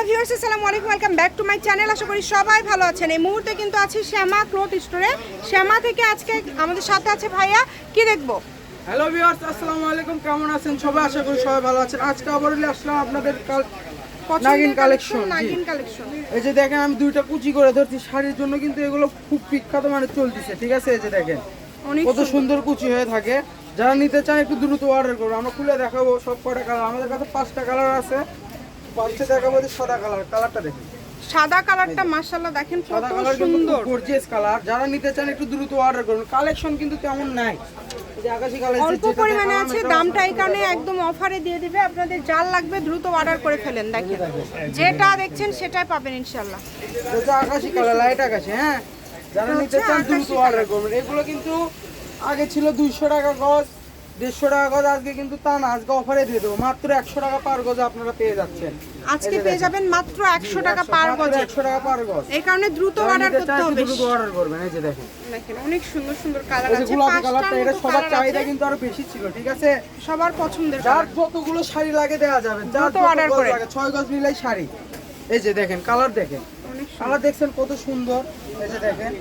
Hello viewers আসসালামু আলাইকুম welcome back to my channel আশা করি সবাই ভালো আছেন। এই মুহূর্তে কিন্তু আছি শ্যামা ক্লথ স্টোরে। শ্যামা থেকে আজকে আমাদের সাথে আছে ভাইয়া। কি দেখব? হ্যালো ভিউয়ার্স আসসালামু আলাইকুম কেমন আছেন সবাই? আশা করি সবাই ভালো আছেন। আজকে আবার আসলাম আপনাদের কাল নাগিন কালেকশন নাগিন কালেকশন এই যে দেখেন আমি দুইটা কুচি করে ধরছি। শাড়ির জন্য কিন্তু এগুলো খুব বিখ্যাত মানে চলতেছে। ঠিক আছে? এই যে দেখেন অনেক কত সুন্দর। কুচি হয়ে থাকে। যারা নিতে চান একটু দ্রুত অর্ডার করব আমরা খুলে দেখাবো সব কটা কালার আমাদের কাছে পাঁচটা কালার আছে। পাঁচটা দেখাবো সাদা কালার কালারটা দেখুন সাদা কালারটা মাশাআল্লাহ দেখেন কত সুন্দর। গর্জিয়াস কালার যারা নিতে চান একটু দ্রুত অর্ডার করুন। কালেকশন কিন্তু তেমন নাই। অল্প পরিমাণে আছে দামটা এই কারণে একদম অফারে দিয়ে দিবে। আপনাদের যার লাগবে দ্রুত অর্ডার করে ফেলেন দেখেন। যেটা দেখছেন সেটাই পাবেন ইনশাল্লাহ এটা আকাশি কালার লাইট আকাশি হ্যাঁ? যারা নিতে চান দ্রুত অর্ডার করবেন এগুলো কিন্তু আগে ছিল দুইশো টাকা গজ। দেড়শো টাকা গজ আজকে কিন্তু তা না আজকে অফারে দিয়ে দেবো। মাত্র একশো টাকা পার গজ আপনারা পেয়ে যাচ্ছেন। আজকে পেয়ে যাবেন মাত্র একশো টাকা পার গজে। একশো টাকা পার গজ। এই কারণে দ্রুত অর্ডার করতে হবে। দ্রুত অর্ডার করবেন এই যে দেখেন। দেখেন অনেক সুন্দর সুন্দর কালার আছে। গোলাপি কালারটা এটা সবার চাহিদা কিন্তু আরও বেশি ছিল ঠিক আছে? সবার পছন্দের যার। যতগুলো শাড়ি লাগে দেওয়া যাবে যার যত করে। ছয় গজ নিলেই শাড়ি। এই যে দেখেন কালার দেখেন। কালার দেখছেন কত সুন্দর? এই যে দেখেন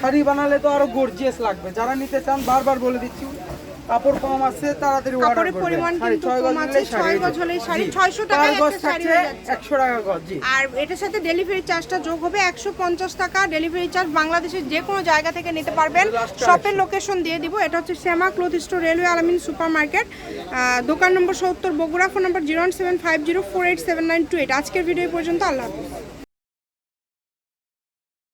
শাড়ি বানালে তো আরও গর্জিয়াস লাগবে। যারা নিতে চান বারবার বলে দিচ্ছি কাপড় কম আছে তাড়াতাড়ি অর্ডার কাপড়ের করবেন। পরিমাণ কিন্তু কম আছে, নিলেই শাড়ি ছয় গজ হলেই শাড়ি, 600 টাকায় চার গজ একটা শাড়ি থাকছে হয়ে যাচ্ছে। একশো টাকা গজ জি। আর এটার সাথে ডেলিভারি চার্জটা যোগ হবে একশো পঞ্চাশ টাকা। ডেলিভারি চার্জ বাংলাদেশের যে কোনো জায়গা থেকে নিতে পারবেন। শপের লোকেশন দিয়ে দিব। এটা হচ্ছে Shyama cloth store railway Alamin super market দোকান নম্বর সত্তর Bogura phone number zero seven five zero four eight seven nine two eight আজকের ভিডিও পর্যন্ত আল্লাহ হাফিজ।